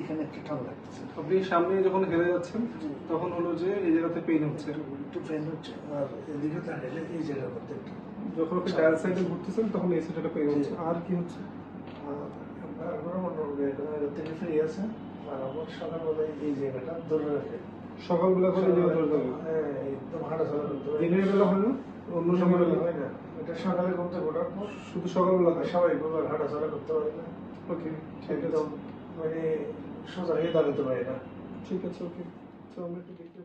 এখানে একটা টান লাগতেছে। আপনি সামনে যখন হেলে যাচ্ছেন তখন হলো যে এই জায়গাতে পেইন হচ্ছে। একটু পেন হচ্ছে আর এদিকে তাকাইলে এই জায়গার মধ্যে একটু যখন আপনি ডায়াল সাইডে ঘুরতেছেন তখন এই সাইডে পেইন হচ্ছে। আর কি হচ্ছে? আমরা মোটামুটি এটা থেকে ফ্রি আছে আর আমার সকালবেলায় এই জায়গাটা ধরে রাখে সকালবেলা করে জায়গা হ্যাঁ একদম হাঁটা চলা করতে। দিনের বেলা হয় না? অন্য সময় হয় না? এটা সকালে ঘুম থেকে ওঠার পর শুধু সকালবেলা স্বাভাবিকভাবে হাঁটা চলা করতে পারে না। ওকে ঠিক আছে। মানে সোজা হয়ে দাঁড়াতে পারি না। ঠিক আছে ওকে তো আমরা একটু দেখতে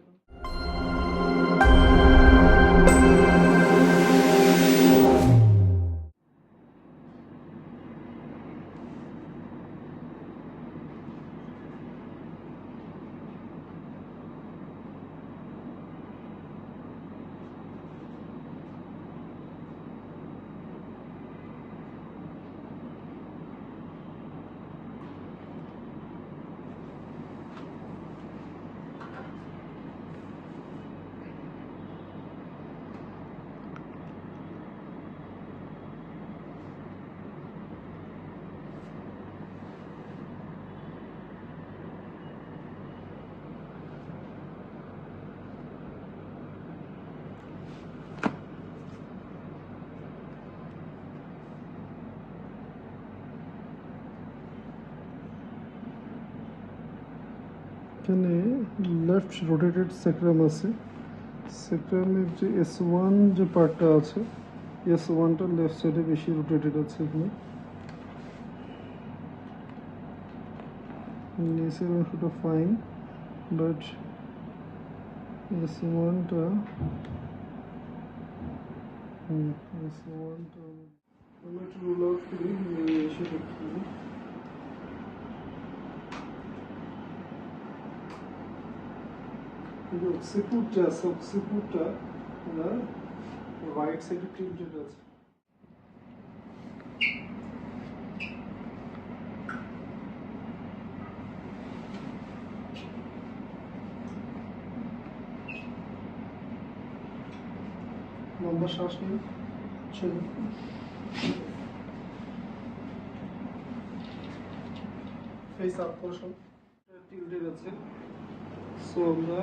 এখানে লেফট রোটেটেড সেক্রাম আছে সেক্রামের যে এস ওয়ান যে পার্টটা আছে এস ওয়ানটা লেফট সাইডে বেশি রোটেটেড আছে এখানে নিচের অংশটা ফাইন বাট এস ওয়ানটা এস ওয়ানটা আমি একটু রুল আউট করি এসে কিন্তু অক্সিপুরটা আছে অক্সিপুরটা ওনার রাইট সাইডে টিল্টেড আছে। লম্বা শ্বাস নিন। ছেড়ে ফেস আপ সব টিল্টেড আছে। সো আমরা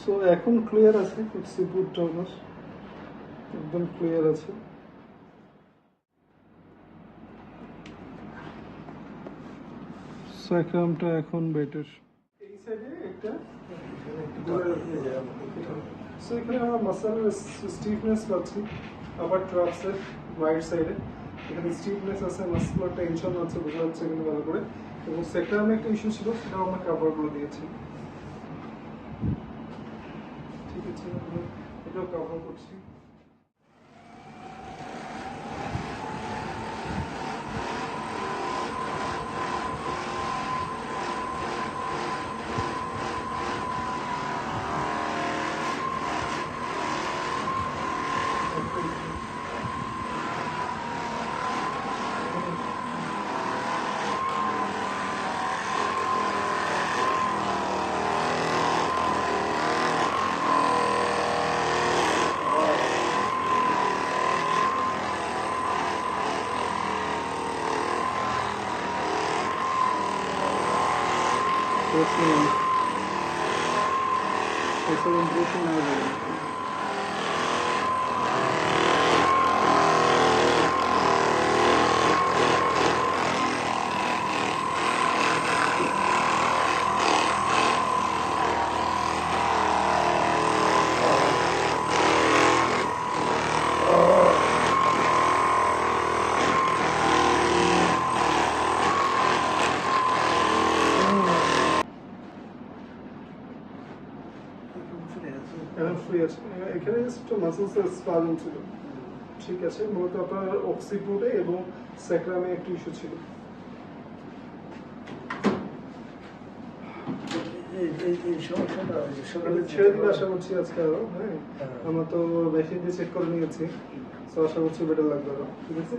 সো এখন ক্লিয়ার আছে? সিপুর টাউনার একদম ক্লিয়ার আছে। স্যাক্রামটা এখন বেটার এই সাইডে একটা। সো এখানে আমরা মাসালের স্টিফনেস পাচ্ছি। আবার ট্রাপসের রাইট সাইডে এখানে স্টিফনেস আছে মাস্কুলার টেনশন আছে, বোঝা যাচ্ছে এখানে ভালো করে। এবং আমি একটা ইস্যু ছিল সেটাও আমরা কাভার করে দিয়েছি। ঠিক আছে এটাও কাভার করছি। Bruce Lee. Also in Bruce Lee now. Free আছে। এখানে একটু মাসেলস স্পাজম ছিল। ঠিক আছে মূলত আপনার অক্সিপুটে এবং স্যাক্রামে একটু ইস্যু ছিল। ছেড়ে দিলে আশা করছি আজকে আরও হ্যাঁ। হ্যাঁ। আমরা তো বেশি দিয়ে চেক করে নিয়েছি। তো আশা করছি বেটার লাগবে আরও। ঠিক আছে?